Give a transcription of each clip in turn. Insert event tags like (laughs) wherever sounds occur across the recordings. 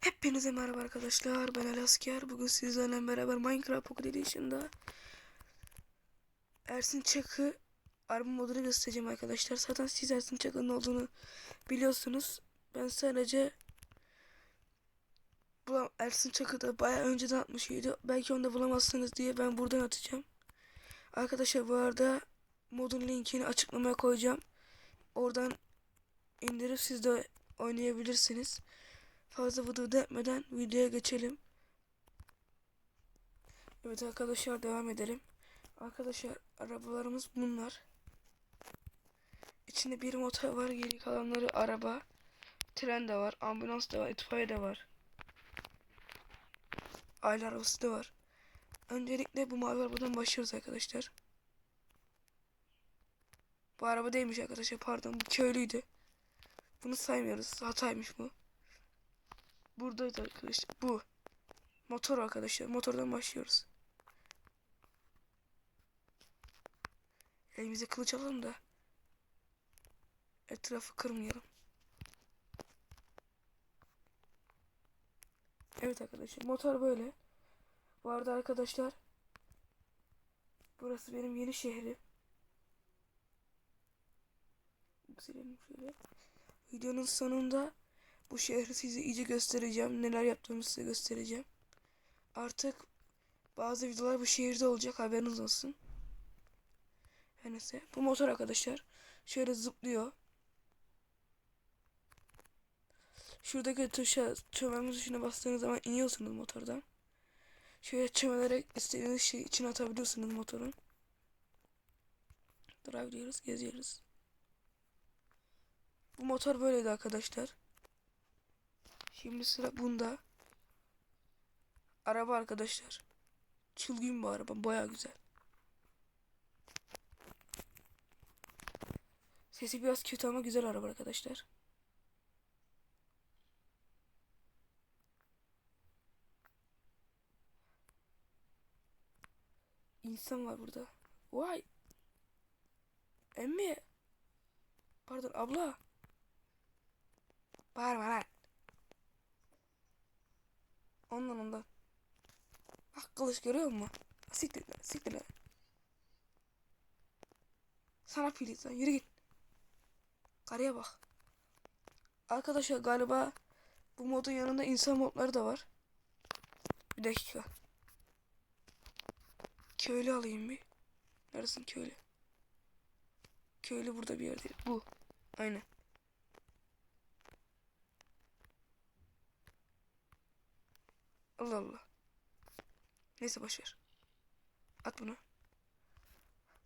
Hepinize merhaba arkadaşlar. Ben Ali. Bugün sizlerle beraber Minecraft Pocket Edition'da Ersin Çakı araba modunu göstereceğim arkadaşlar. Zaten siz Ersin Çakı'nın olduğunu biliyorsunuz. Ben sadece bulam Ersin Çakı da bayağı önceden atmış video. Belki onu da bulamazsınız diye ben buradan atacağım. Arkadaşlar bu arada modun linkini açıklamaya koyacağım. Oradan indirip siz de oynayabilirsiniz fazla video etmeden videoya geçelim. Evet arkadaşlar devam edelim. Arkadaşlar arabalarımız bunlar. İçinde bir motor var. Geri kalanları araba. Tren de var. Ambulans da var. itfaiye de var. Aile arabası da var. Öncelikle bu mavi arabadan başlıyoruz arkadaşlar. Bu araba değilmiş arkadaşlar. Pardon bu köylüydü. Bunu saymıyoruz. Hataymış bu. Buradaydı arkadaşlar. Bu. Motor arkadaşlar. Motordan başlıyoruz. Elimize kılıç alalım da etrafı kırmayalım. Evet arkadaşlar. Motor böyle. Bu arada arkadaşlar burası benim yeni şehrim. Yükselelim şöyle. Videonun sonunda bu şehri size iyice göstereceğim. Neler yaptığımı size göstereceğim. Artık bazı videolar bu şehirde olacak. Haberiniz olsun. Her neyse. Bu motor arkadaşlar. Şöyle zıplıyor. Şuradaki tuşa, çömelme tuşuna bastığınız zaman iniyorsunuz motordan. Şöyle çömelerek istediğiniz şey için atabiliyorsunuz motorun. Drive diyoruz, geziyoruz. Bu motor böyleydi arkadaşlar. Şimdi sıra bunda. Araba arkadaşlar. Çılgın bu araba. Baya güzel. Sesi biraz kötü ama güzel araba arkadaşlar. İnsan var burada. Vay. Emmi. Pardon abla. Bağırma lan. Ondan ondan. Bak kılıç görüyor musun? Siktir lan siktir lan. Sana piliz lan yürü git. Karıya bak. Arkadaşlar galiba bu modun yanında insan modları da var. Bir dakika. Köylü alayım bir. Neresin köylü? Köylü burada bir yerde. Bu. Aynen. Allah Allah. Neyse boşver. At bunu.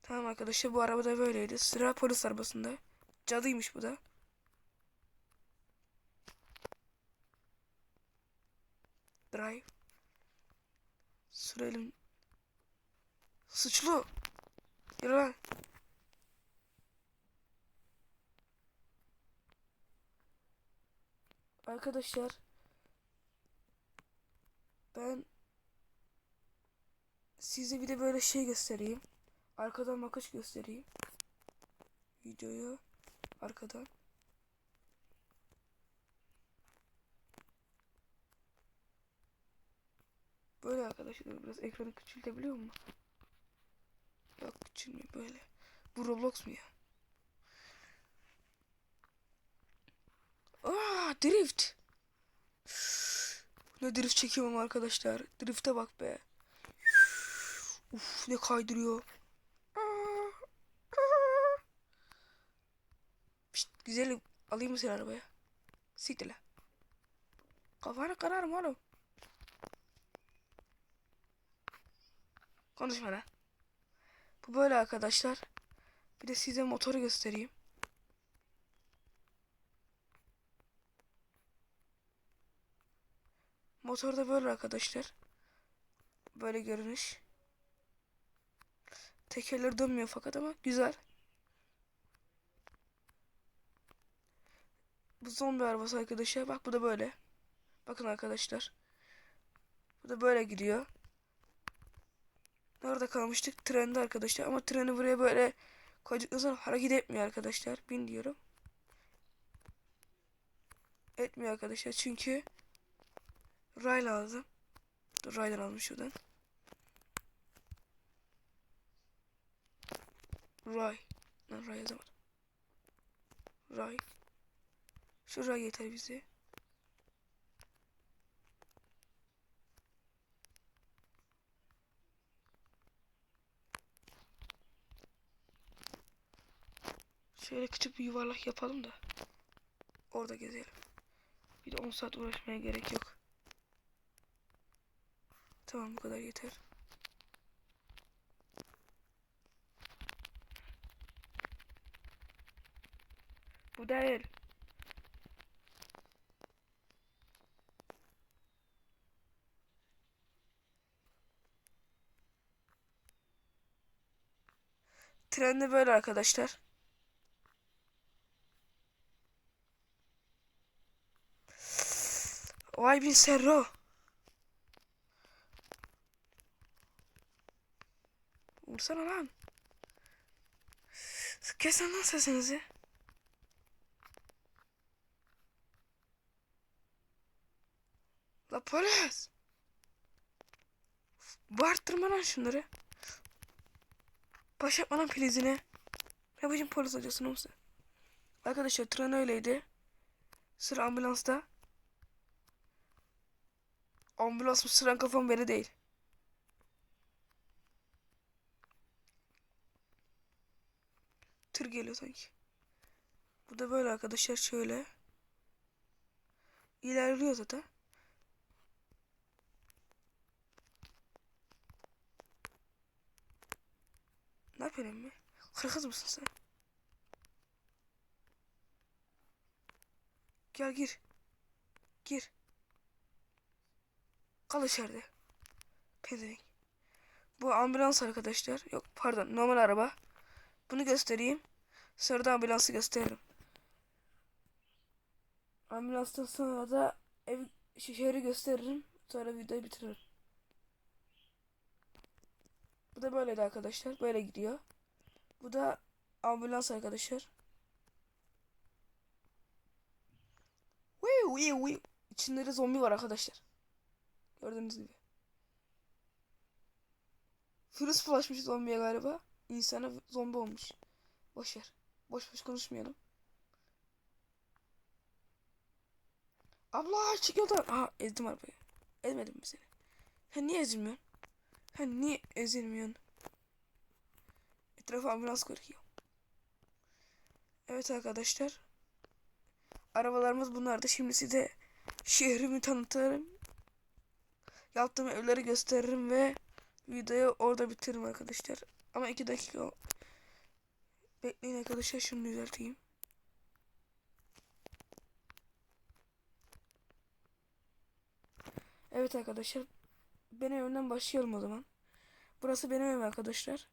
Tamam arkadaşlar bu araba da böyleydi. Sıra polis arabasında. Cadıymış bu da. Drive. Sürelim. Suçlu. Yürü lan. Arkadaşlar ben size bir de böyle şey göstereyim. Arkadan bakış göstereyim. Videoyu arkadan. Böyle arkadaşlar biraz ekranı küçültebiliyor mu? Küçülmüyor böyle. Bu Roblox mu ya? Aa, drift. Ne drift çekiyorum arkadaşlar. Drift'e bak be. Uf ne kaydırıyor. Pişt, güzelim alayım mı seni arabaya? Siktir lan. Kafanı kırarım oğlum. Konuşma lan. Bu böyle arkadaşlar. Bir de size motoru göstereyim. Motor da böyle arkadaşlar. Böyle görünüş. Tekerler dönmüyor fakat ama güzel. Bu zombi arabası arkadaşlar. Bak bu da böyle. Bakın arkadaşlar. Bu da böyle gidiyor. Nerede kalmıştık? Trende arkadaşlar. Ama treni buraya böyle koyduktan sonra hareket etmiyor arkadaşlar. Bin diyorum. Etmiyor arkadaşlar çünkü ray lazım. Dur raydan almış şuradan. Ray. Lan ray yazamadım. Ray. Şu ray yeter bize. Şöyle küçük bir yuvarlak yapalım da orada gezelim. Bir de 10 saat uğraşmaya gerek yok. Tamam bu kadar yeter. Bu değil. Tren de böyle arkadaşlar. Vay bin Serro. Vursana lan. Kesin lan sesinizi. La polis. Bağırttırma lan şunları. Baş yapma lan filizine. Ne biçim polis olacaksın oğlum? Arkadaşlar tren öyleydi. Sıra ambulansta. Ambulans mı sıran kafam beni değil. Tır geliyor sanki. Bu da böyle arkadaşlar şöyle. İlerliyor zaten. Ne yapıyorsun emmi? Hırkız mısın sen? Gel gir. Gir. Kal içeride. Pezevenk. Bu ambulans arkadaşlar. Yok pardon normal araba. Bunu göstereyim. Sonra da ambulansı gösteririm. Ambulanstan sonra da ev şehri gösteririm. Sonra videoyu bitiririm. Bu da böyleydi arkadaşlar. Böyle gidiyor. Bu da ambulans arkadaşlar. Wiu wiu wiu. İçinde de zombi var arkadaşlar. Gördüğünüz gibi. Virüs bulaşmış zombiye galiba. İnsana zombi olmuş. Boş ver. Boş boş konuşmayalım. Abla çık yoldan. Aha ezdim arabayı. Ezmedim mi seni? Sen niye ezilmiyorsun? Sen niye ezilmiyorsun? Etrafa ambulans koruyor. Evet arkadaşlar. Arabalarımız bunlardı. Şimdi size şehrimi tanıtırım. Yaptığım evleri gösteririm ve videoyu orada bitiririm arkadaşlar. Ama iki dakika bekleyin arkadaşlar şunu düzelteyim. Evet arkadaşlar. Benim evimden başlayalım o zaman. Burası benim evim arkadaşlar.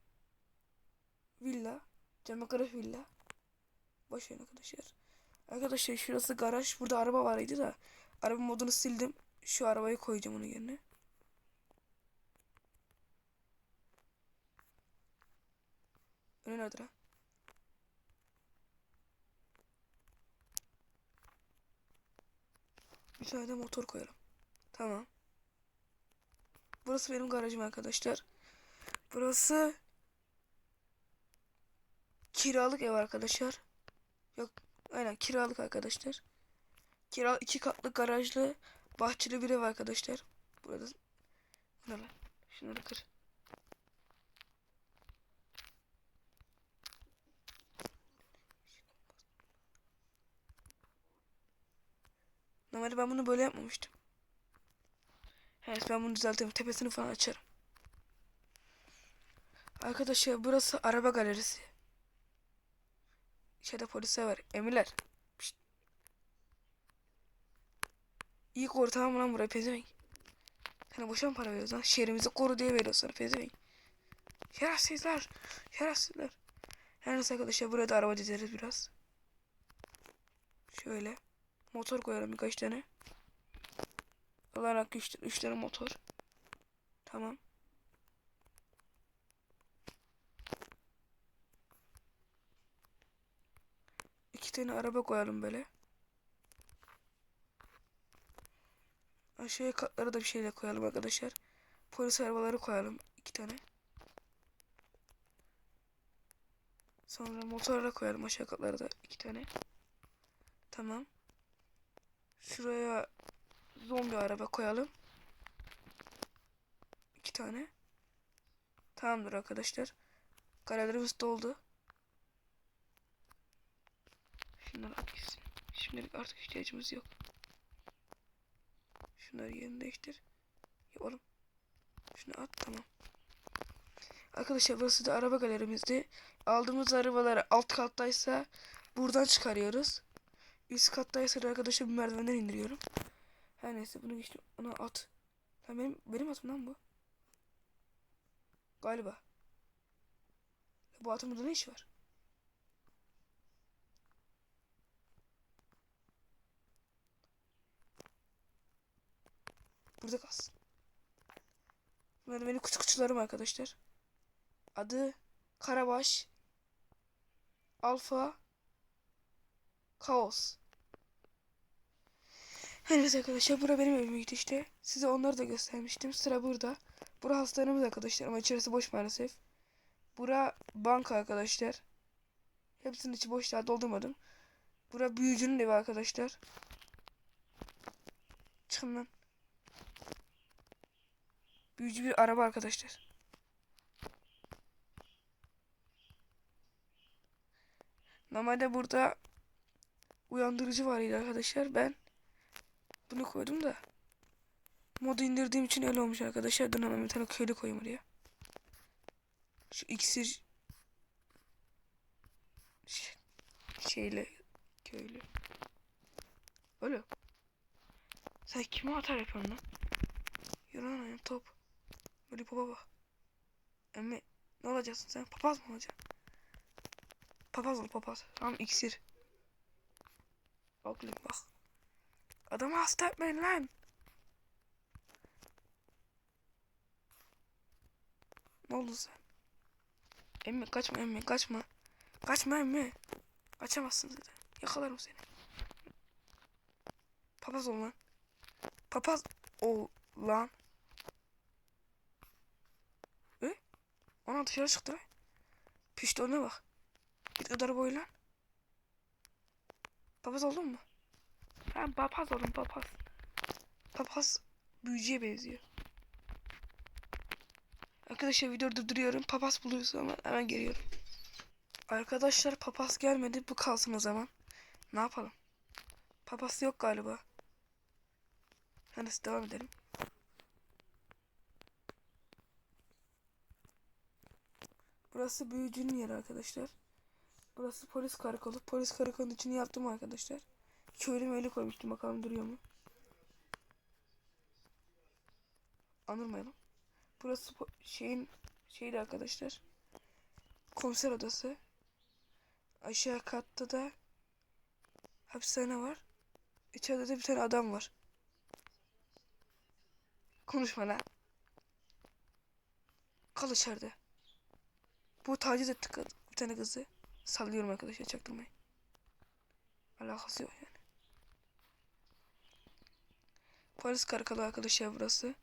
Villa. Camakarif villa. Boş verin arkadaşlar. Arkadaşlar şurası garaj. Burada araba vardı da. Araba modunu sildim. Şu arabayı koyacağım onun yerine. Önü nerede lan? Bir tane de motor koyalım. Tamam. Burası benim garajım arkadaşlar. Burası kiralık ev arkadaşlar. Yok aynen kiralık arkadaşlar. Kira iki katlı garajlı bahçeli bir ev arkadaşlar. Burada? Şunları kır. Normalde ben bunu böyle yapmamıştım. Evet ben bunu düzeltirim. Tepesini falan açarım. Arkadaşlar burası araba galerisi. İçeride polisler var. Emirler. Pişt. İyi koru tamam lan buraya pezevenk. Sana boşa mı para veriyoruz lan? Şehrimizi koru diye veriyoruz sana pezevenk. Şerefsizler. Şerefsizler. Her neyse arkadaşlar buraya da araba dizeriz biraz. Şöyle. Motor koyalım birkaç tane. Olarak 3 tane motor. Tamam. İki tane araba koyalım böyle. Aşağıya katlara da bir şeyler koyalım arkadaşlar. Polis arabaları koyalım. iki tane. Sonra motorla koyalım aşağı katlara da iki tane. Tamam. Şuraya zombi araba koyalım. İki tane. Tamamdır arkadaşlar. Karelerimiz doldu. Şunları at gitsin. Şimdilik artık ihtiyacımız yok. Şunları yerini değiştir. Ya oğlum. Şunu at tamam. Arkadaşlar burası da araba galerimizdi. Aldığımız arabaları alt kattaysa buradan çıkarıyoruz. Üst kattaysa da arkadaşlar bu merdivenden indiriyorum. Her neyse bunu geçtim. Ona at. Ha, benim, benim atım lan bu. Galiba. Bu atın ne işi var? Burada kalsın. Bunlar benim küçüklerim arkadaşlar. Adı Karabaş Alfa Kaos. Evet arkadaşlar bura benim evimdi işte. Size onları da göstermiştim. Sıra burada. Bura hastanemiz arkadaşlar ama içerisi boş maalesef. Bura banka arkadaşlar. Hepsinin içi boş daha doldurmadım. Bura büyücünün evi arkadaşlar. Çıkın lan. Büyücü bir araba arkadaşlar. Normalde burada uyandırıcı vardı arkadaşlar. Ben bunu koydum da modu indirdiğim için öyle olmuş arkadaşlar. Dur hemen bir tane köylü koyayım oraya. Şu iksir Ş- şeyle köylü. Öyle. Sen kime atar yapıyorsun lan? Lan ayağım top. Böyle baba bak. Emmi ne olacaksın sen? Papaz mı olacaksın? Papaz ol papaz. Tamam iksir. Oğlum bak. Adamı hasta etmeyin lan. Ne oldu sen? Emmi kaçma emmi kaçma. Kaçma emmi. Kaçamazsın zaten. Yakalarım seni. Papaz ol lan. Papaz ol lan. E? Ona dışarı çıktı lan. Piştona bak. Git kadar boy lan. Papaz oldun mu? Ben papaz oldum papaz. Papaz büyücüye benziyor. Arkadaşlar videoyu durduruyorum. Papaz buluyorsa ama hemen geliyorum. Arkadaşlar papaz gelmedi. Bu kalsın o zaman. Ne yapalım? Papaz yok galiba. Hadi devam edelim. Burası büyücünün yeri arkadaşlar. Burası polis karakolu. Polis karakolunun içini yaptım arkadaşlar. Köylü möyle koymuştum bakalım duruyor mu? Anırmayalım. Burası şeyin şeydi arkadaşlar. Komiser odası. Aşağı katta da hapishane var. İçeride de bir tane adam var. Konuşma lan. Kal içeride. Bu taciz etti bir tane kızı. Sallıyorum arkadaşlar çaktırmayın. Alakası yok yani. Polis karakolu arkadaşlar burası.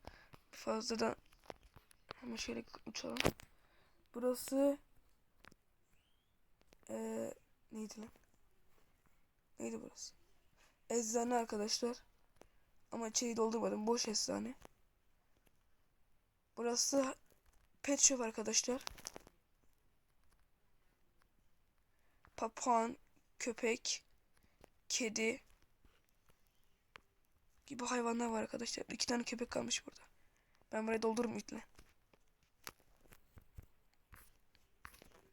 Fazladan hemen şöyle uçalım. Burası ee, neydi lan? Neydi burası? Eczane arkadaşlar. Ama içeriği doldurmadım. Boş eczane. Burası pet shop arkadaşlar. Papağan, köpek, kedi gibi hayvanlar var arkadaşlar. İki tane köpek kalmış burada. Ben burayı doldururum itle.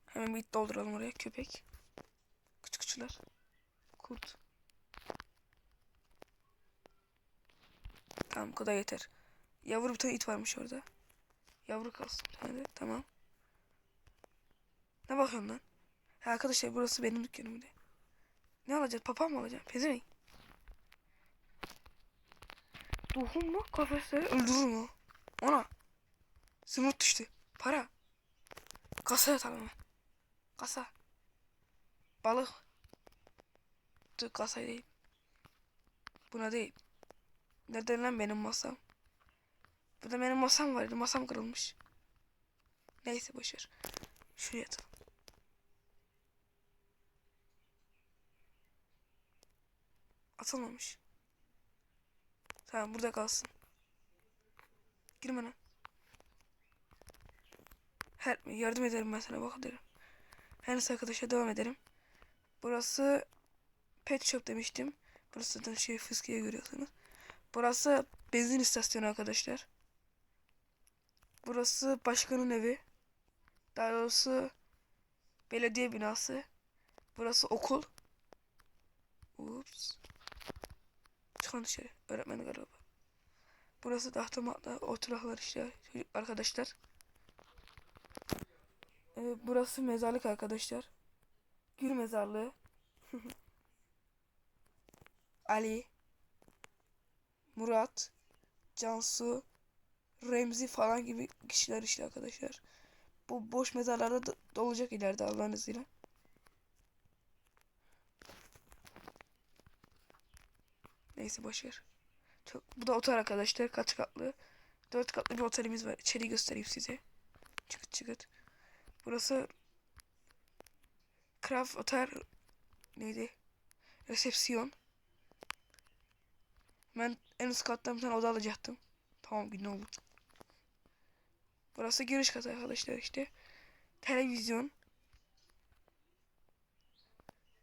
Hemen bir it dolduralım oraya. Köpek. Küçük küçükler. Kurt. Tamam bu kadar yeter. Yavru bir tane it varmış orada. Yavru kalsın bir tane de. Tamam. Ne bakıyorsun lan? Ha, arkadaşlar burası benim dükkanım bir de. Ne alacağız? Papağan mı alacağım? Pezevenk. Dokunma kafesleri öldürür mü? Ona. Zümrüt düştü. Para. Kasa atalım hemen. Kasa. Balık. Dur kasa değil. Buna değil. Nereden lan benim masam? Burada benim masam vardı. Masam kırılmış. Neyse boşver. Şuraya atalım. Atılmamış. Tamam burada kalsın. Girme lan. Her yardım ederim ben sana bak derim. Her neyse arkadaşlar devam edelim. Burası pet shop demiştim. Burası zaten şey fıskiye görüyorsunuz. Burası benzin istasyonu arkadaşlar. Burası başkanın evi. Daha doğrusu belediye binası. Burası okul. Ups. Çıkan dışarı. Öğretmen galiba. Burası tahta matla oturaklar işte arkadaşlar. Ee, burası mezarlık arkadaşlar. Gül mezarlığı. (laughs) Ali, Murat, Cansu, Remzi falan gibi kişiler işte arkadaşlar. Bu boş mezarlarda da dolacak ileride Allah'ın izniyle. Neyse boşver. Çok, bu da otel arkadaşlar. Kaç katlı? Dört katlı bir otelimiz var. İçeriği göstereyim size. Çıkıt çıkıt. Burası Craft Otel neydi? Resepsiyon. Ben en üst kattan bir tane oda alacaktım. Tamam gün oldu. Burası giriş katı arkadaşlar işte. Televizyon.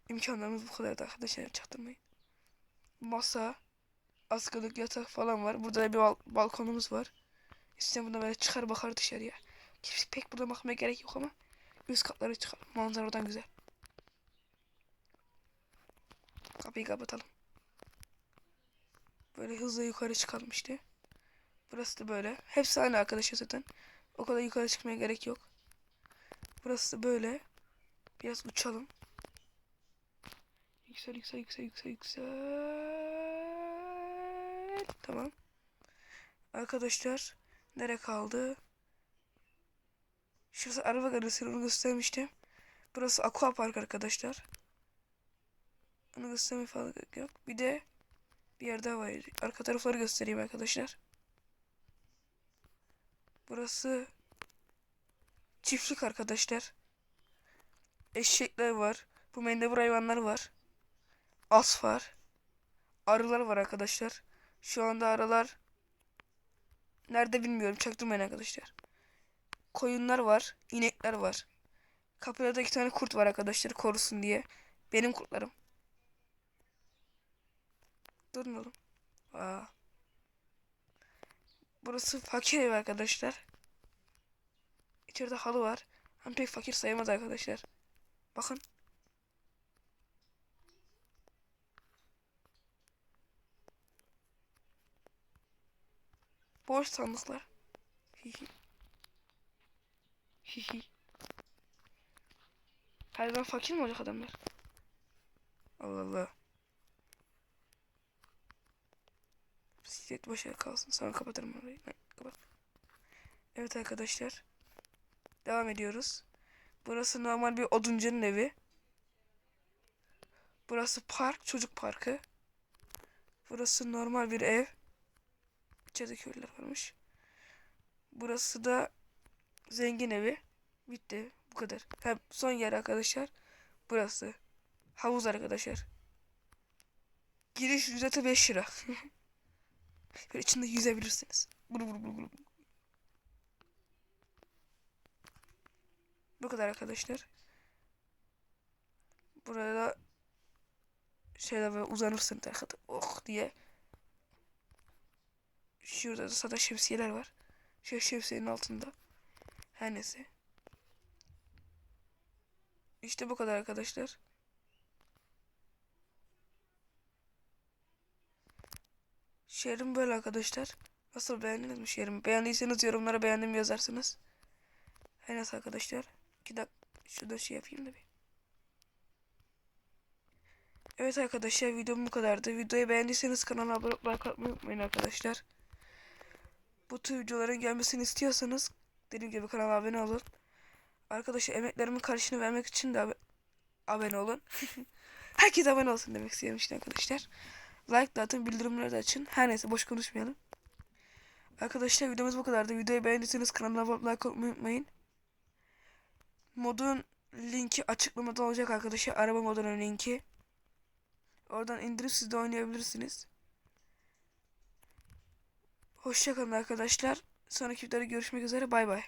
İmkanlarımız bu kadar da arkadaşlar çaktırmayın. Masa. Askılık yatak falan var. Burada da bir bal- balkonumuz var. İşte bunda böyle çıkar bakar dışarıya. Kimse pek burada bakmaya gerek yok ama üst katlara çıkalım. Manzara oradan güzel. Kapıyı kapatalım. Böyle hızlı yukarı çıkalım işte. Burası da böyle. Hepsi aynı arkadaşlar zaten. O kadar yukarı çıkmaya gerek yok. Burası da böyle. Biraz uçalım. Yüksel yüksel yüksel yüksel yüksel. Tamam. Arkadaşlar nere kaldı? Şurası araba garajı onu göstermiştim. Burası aqua park arkadaşlar. Onu göstermeye gerek yok. Bir de bir yer daha var. Arka tarafları göstereyim arkadaşlar. Burası çiftlik arkadaşlar. Eşekler var. Bu mendebur hayvanlar var. As var. Arılar var arkadaşlar. Şu anda arılar nerede bilmiyorum. Çaktırmayın arkadaşlar. Koyunlar var. inekler var. Kapıda da iki tane kurt var arkadaşlar korusun diye. Benim kurtlarım. Durun oğlum. Aa. Burası fakir ev arkadaşlar. İçeride halı var. Hem pek fakir sayılmaz arkadaşlar. Bakın. Boş sandıklar. Hihi. Hihi. Harbiden fakir mi olacak adamlar? Allah Allah. Bisiklet boş yer kalsın. Sonra kapatırım orayı. Ha, kapat. Evet arkadaşlar. Devam ediyoruz. Burası normal bir oduncunun evi. Burası park, çocuk parkı. Burası normal bir ev. İçeride köylüler varmış. Burası da zengin evi. Bitti. Bu kadar. Ha, son yer arkadaşlar. Burası. Havuz arkadaşlar. Giriş ücreti 5 lira. (laughs) Böyle içinde yüzebilirsiniz. Bulu bulu bulu bulu. Bu kadar arkadaşlar. Burada şeyler böyle uzanırsın arkada. Oh diye. Şurada da sada şemsiyeler var. Şu şemsiyenin altında. Her neyse. İşte bu kadar arkadaşlar. Şehrim böyle arkadaşlar. Nasıl beğendiniz mi şehrimi? Beğendiyseniz yorumlara beğendim yazarsınız. Her neyse arkadaşlar. İki dakika şurada şey yapayım da bir. Evet arkadaşlar videom bu kadardı. Videoyu beğendiyseniz kanala abone olmayı unutmayın arkadaşlar. Bu tür videoların gelmesini istiyorsanız Dediğim gibi kanala abone olun. Arkadaşlar emeklerimin karşını vermek için de ab- abone olun. (laughs) Herkes abone olsun demek istiyorum işte arkadaşlar. Like da atın, bildirimleri de açın. Her neyse boş konuşmayalım. Arkadaşlar videomuz bu kadardı. Videoyu beğendiyseniz kanalıma abone like olmayı unutmayın. Modun linki açıklamada olacak arkadaşlar. Araba modunun linki. Oradan indirip siz de oynayabilirsiniz. Hoşçakalın arkadaşlar. Sonraki videoda görüşmek üzere. Bay bay.